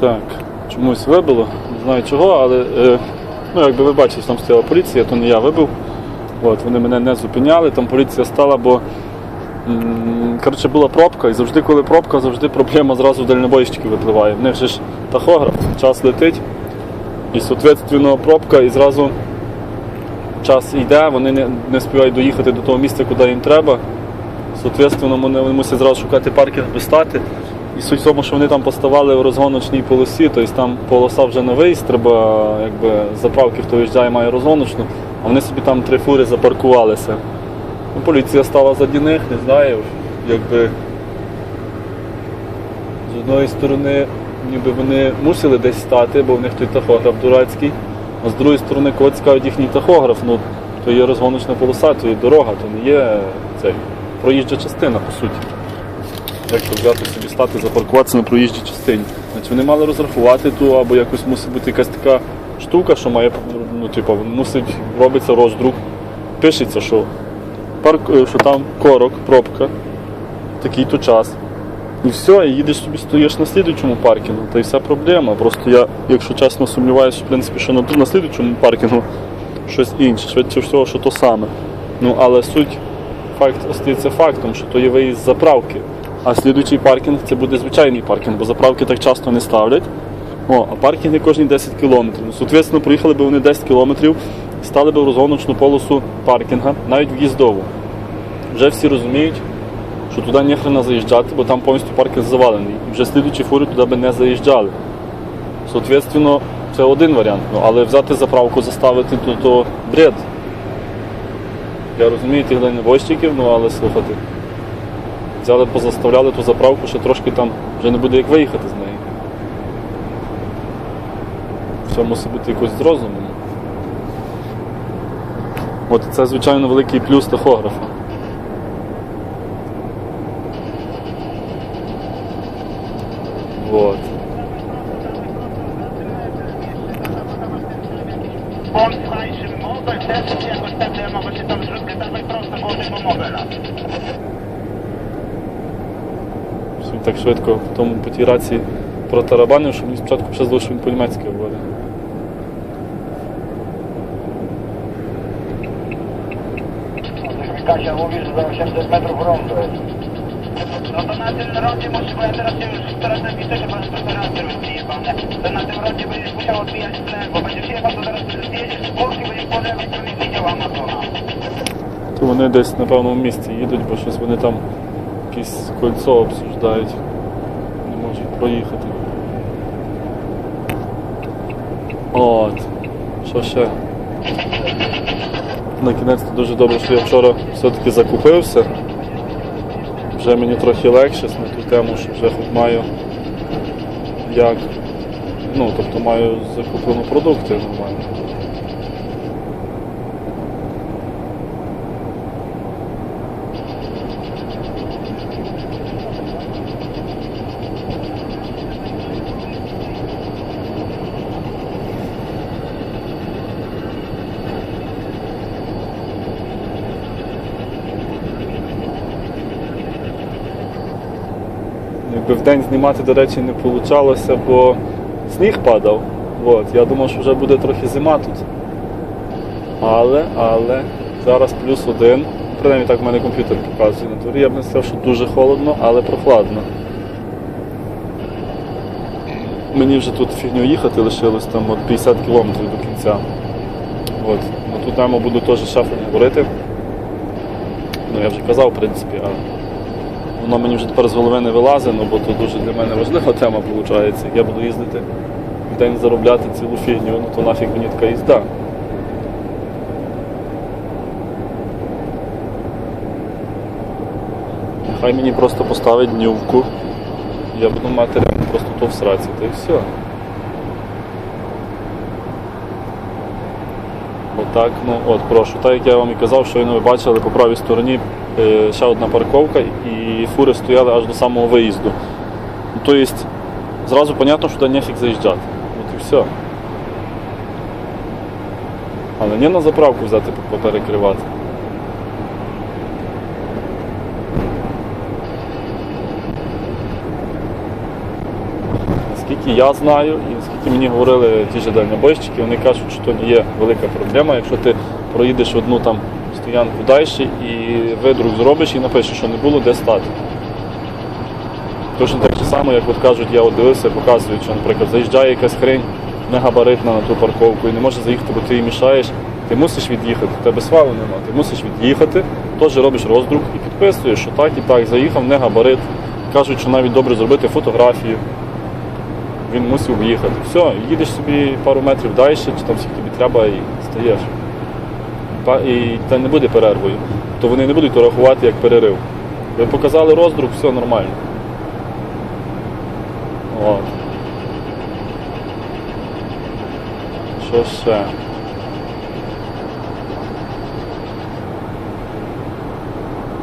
Так, чомусь вибило, не знаю чого, але е, ну, якби ви бачили, там стояла поліція, то не я вибив. От, вони мене не зупиняли, там поліція стала, бо м, коротше, була пробка, і завжди, коли пробка, завжди проблема зразу в дальнобойщиків випливає. В них же ж тахограф, час летить, і соответственно пробка, і зразу час йде, вони не, не співають доїхати до того місця, куди їм треба. Соответственно, вони, вони мусять зразу шукати паркінг, аби стати. І суть в тому, що вони там поставали в розгоночній полосі, тобто там полоса вже на виїзд, треба якби, заправки, хто виїжджає, має розгоночну, а вони собі там три фури запаркувалися. Ну, поліція стала заді них, не знаю, якби з одної сторони, ніби вони мусили десь стати, бо в них той тахограф дурацький, а з другої сторони, кого цікавить їхній тахограф, ну то є розгоночна полоса, то є дорога, то не є цей, проїжджа частина, по суті. Як то взяти собі стати, запаркуватися на проїжджій частині. Значить, вони мали розрахувати ту, або якось мусить бути якась така штука, що має, ну, типу, мусить робиться роздрук. Пишеться, що, парк, е, що там корок, пробка, такий-то час. І все, і їдеш собі стоїш на слідуючому паркінгу, та й вся проблема. Просто я, якщо чесно, сумніваюся, в принципі, що на, на слідуючому паркінгу щось інше, швидше всього, що то саме. Ну, але суть факт остається фактом, що то є виїзд заправки. А слідуючий паркінг це буде звичайний паркінг, бо заправки так часто не ставлять. О, а паркінги кожні 10 кілометрів. Ну, Соответственно, проїхали б вони 10 кілометрів, стали б в розгоночну полосу паркінга, навіть в'їздову. Вже всі розуміють, що туди ніхрена заїжджати, бо там повністю паркінг завалений. І вже слідуючі фури туди би не заїжджали. Соответственно, це один варіант. Ну, але взяти заправку, заставити, то, то бред. Я розумію тих дальнобойщиків, ну але слухати. Взяли, позаставляли ту заправку, ще трошки там вже не буде як виїхати з неї. Все мусить бути якось з розумом. От це, звичайно, великий плюс тахографа. Вот. Jakoś tak, że mogę się tam. Що Він так швидко в тому по тій рації протарабанив, що мені спочатку почалося, що він по-німецьки говорить. Kasia mówi, że za 800 metrów rondo jest. No to na tym rondzie musisz, bo ja teraz już teraz napiszę, że masz preferencje rozjebane. To na tym rondzie będziesz musiał odbijać w lewo. Będziesz jechał, to teraz zjedziesz z górki, będziesz po lewej stronie widział Amazona. То вони десь на певному місці їдуть, бо щось вони там якесь кольцо обсуждають. Не можуть проїхати. От. Що ще? На кінець дуже добре, що я вчора все-таки закупився. Вже мені трохи легше на ту тему, що вже хоч маю як. Ну, тобто маю закуплено продукти нормально. Якби в день знімати, до речі, не вийшло, бо сніг падав. От, я думав, що вже буде трохи зима тут. Але, але, зараз плюс один. Принаймні так в мене комп'ютер показує на дворі. Я б не сказав, що дуже холодно, але прохладно. Мені вже тут фігню їхати лишилось там от 50 кілометрів до кінця. От. На ту тему буду теж з шефом говорити. Ну я вже казав, в принципі, а воно мені вже тепер з голови не вилазить, ну, бо то дуже для мене важлива тема виходить. Я буду їздити в день заробляти цілу фігню, ну то нафіг мені така їзда. Хай мені просто поставить днювку. Я буду мати просто то в сраці, та і все. Отак, ну от прошу. Так як я вам і казав, щойно ви бачили по правій стороні е, ще одна парковка і фури стояли аж до самого виїзду. Ну, Тобто, зразу зрозуміло, що туди нефіг заїжджати. От і все. Але не на заправку взяти поперекривати. Наскільки я знаю, і наскільки мені говорили ті ж дальнобойщики, вони кажуть, що то не є велика проблема, якщо ти проїдеш одну там стоянку далі і видрук зробиш і напишеш, що не було де стати. Точно так само, як от кажуть, я от дивився, показують, що, наприклад, заїжджає якась хрень негабаритна на ту парковку і не може заїхати, бо ти їй мішаєш, ти мусиш від'їхати, в тебе свалу нема, ти мусиш від'їхати, теж робиш роздрук і підписуєш, що так і так, заїхав не габарит. Кажуть, що навіть добре зробити фотографію. Він мусив в'їхати. Все, їдеш собі пару метрів далі, чи там скільки тобі треба, і стаєш. І це не буде перервою. То вони не будуть рахувати як перерив. Ви показали роздрук, все нормально. От. Що ще?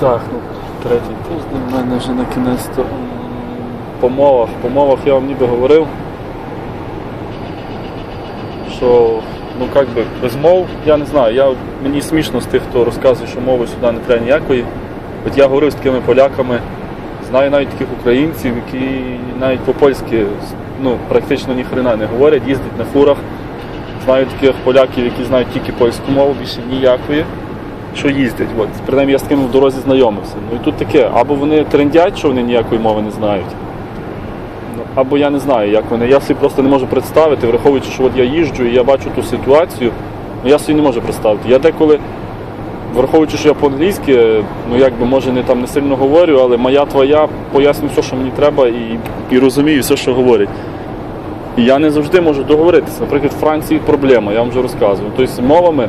Так, ну, третій тиждень в мене вже на кінець то м, по мовах. По мовах я вам ніби говорив, що ну як би без мов, я не знаю, я, мені смішно з тих, хто розказує, що мови сюди не треба ніякої. От я говорив з такими поляками, знаю навіть таких українців, які навіть по-польськи ну, практично ні хрена не говорять, їздять на фурах. Знаю таких поляків, які знають тільки польську мову, більше ніякої що їздять. От, принаймні я з ким в дорозі знайомився. Ну і тут таке, або вони трендять, що вони ніякої мови не знають. Або я не знаю, як вони. Я собі просто не можу представити, враховуючи, що от я їжджу і я бачу ту ситуацію, ну я собі не можу представити. Я деколи, враховуючи, що я по-англійськи, ну якби може не там не сильно говорю, але моя твоя пояснюю все, що мені треба, і, і розумію все, що говорять. І я не завжди можу договоритися. Наприклад, в Франції проблема, я вам вже розказував. Тобто мовами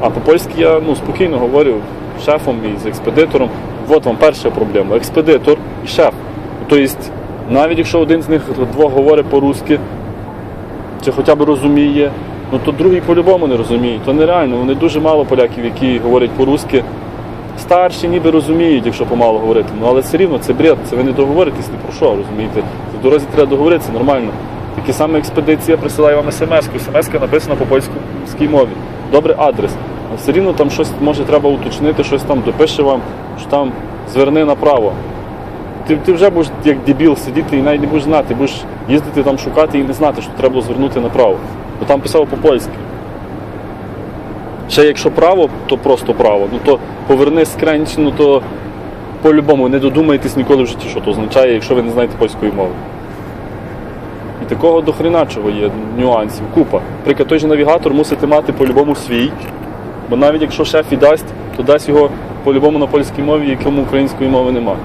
а по-польськи я ну, спокійно говорю з шефом і з експедитором. От вам перша проблема. Експедитор і шеф. Тобто, навіть якщо один з них двох говорить по-русски, чи хоча б розуміє, ну то другий по-любому не розуміє. То нереально. Вони дуже мало поляків, які говорять по-русски. Старші ніби розуміють, якщо помало говорити. Ну але все рівно це бред, це ви не договоритесь ні про що, розумієте? В дорозі треба договоритися нормально. Такі саме експедиція присилає вам смс-ку. смс написана по польській мові. Добре адрес. А все рівно там щось може треба уточнити, щось там допише вам, що там зверни направо. Ти, ти вже будеш як дебіл сидіти і навіть не будеш знати, будеш їздити там шукати і не знати, що треба було звернути направо. Бо там писав по-польськи. Ще якщо право, то просто право. Ну то поверни скренч, ну то по-любому не додумайтесь ніколи в житті, що то означає, якщо ви не знаєте польської мови. І такого дохрена чого є нюансів, купа. Наприклад, той же навігатор мусите мати по-любому свій, бо навіть якщо шеф і дасть, то дасть його по-любому на польській мові, якому української мови немає.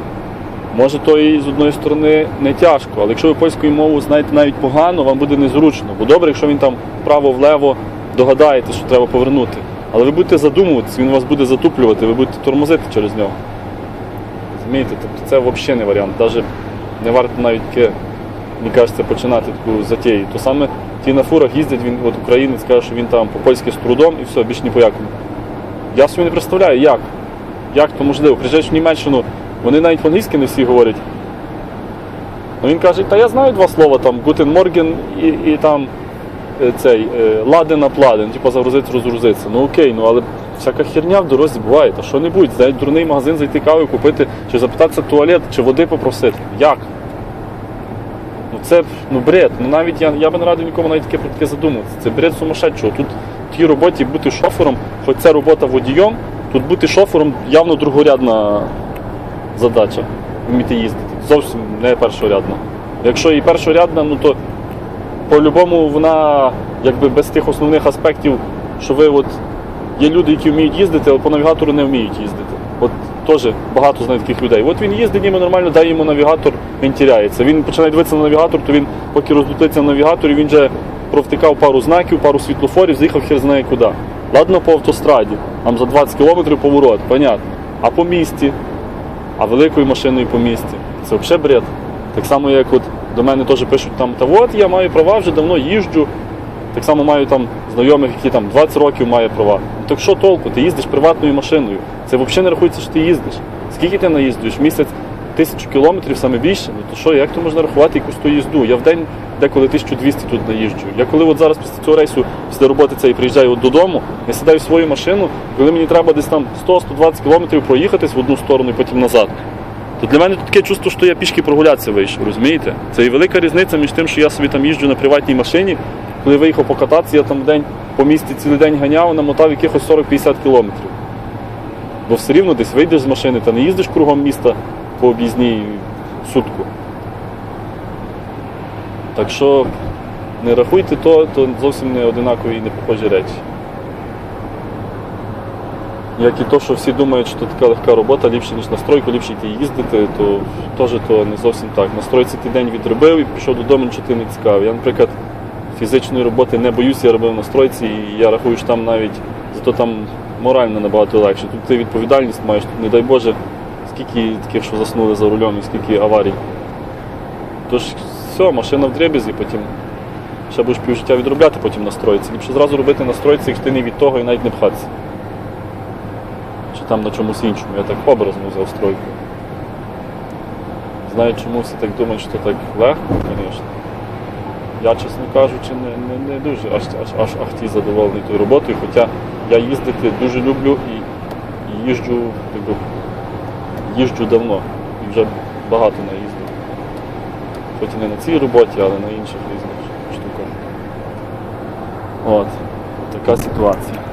Може, то і з одної сторони не тяжко, але якщо ви польську мову знаєте навіть погано, вам буде незручно. Бо добре, якщо він там вправо-влево догадаєте, що треба повернути. Але ви будете задумуватися, він вас буде затуплювати, ви будете тормозити через нього. Розумієте? Тобто це взагалі не варіант. Навіть не варто навіть мені кажеться, починати таку затію. То саме ті на фурах їздять, він от українець каже, що він там по-польськи з трудом і все, більше ні по якому. Я собі не представляю, як. Як то можливо? Приїжджаєш в Німеччину, вони навіть по-англійськи не всі говорять. Ну він каже, та я знаю два слова, там Гутен Морген і, і там е, цей е, ладен апладен, типу загрузити, розгрузитися. Ну окей, ну але всяка херня в дорозі буває, та що-небудь, навіть дурний магазин зайти кави купити, чи запитатися туалет, чи води попросити. Як? Ну це ну бред. Ну навіть я, я би не радив нікому навіть таке про таке задумуватися. Це бред сумасшедшого. Тут в тій роботі бути шофером, хоч це робота водієм, тут бути шофером явно другорядна задача. Вміти їздити. Зовсім не першорядна. Якщо і першорядна, ну то по-любому вона якби без тих основних аспектів, що ви от є люди, які вміють їздити, але по навігатору не вміють їздити. От теж багато знаю таких людей. От він їздить, ніби нормально, дай йому навігатор, він тіряється. Він починає дивитися на навігатор, то він поки роздутиться на навігаторі, він вже провтикав пару знаків, пару світлофорів, заїхав хер знає куди. Ладно, по автостраді, там за 20 кілометрів поворот, понятно. А по місті, а великою машиною по місті. Це взагалі бред. Так само, як от до мене теж пишуть там, та от я маю права, вже давно їжджу. Так само маю там знайомих, які там 20 років має права. Так що толку? Ти їздиш приватною машиною. Це взагалі не рахується, що ти їздиш. Скільки ти наїздуєш? Місяць тисячу кілометрів саме більше. Ну то що, як то можна рахувати якусь ту їзду? Я в день деколи 1200 тут наїжджу. Я коли от зараз після цього рейсу, після роботи цей приїжджаю от додому, я сідаю в свою машину, коли мені треба десь там 100-120 кілометрів проїхатись в одну сторону і потім назад. То для мене таке чувство, що я пішки прогулятися вийшов, розумієте? Це і велика різниця між тим, що я собі там їжджу на приватній машині, коли виїхав покататися, я там в день по місті цілий день ганяв, намотав якихось 40-50 кілометрів. Бо все рівно десь вийдеш з машини та не їздиш кругом міста по об'їзній сутку. Так що не рахуйте то, то зовсім не одинакові і не похожі речі. Як і то, що всі думають, що така легка робота ліпше, ніж на стройку, ліпше йти їздити, то теж то не зовсім так. На стройці ти день відробив і пішов додому, нічого ти не цікавий. Я, наприклад, фізичної роботи не боюся, я робив на стройці, і я рахую, що там навіть зато там морально набагато легше. Тут ти відповідальність маєш, тут, не дай Боже, скільки таких, що заснули за рулем, і скільки аварій. Тож все, машина в дребезі, потім ще будеш півжиття відробляти потім на стройці. Ліпше зразу робити на якщо ти не від того і навіть не пхатися. Чи там на чомусь іншому. Я так образно взяв стройку. Знаю, чому всі так думають, що так легко, звісно. Я, чесно кажучи, не, не, не дуже аж, аж, аж ахті задоволений тою роботою, хоча я їздити дуже люблю і, і їжджу, їжджу давно і вже багато наїздив. Хоч і не на цій роботі, але на інших різних штуках. От, така ситуація.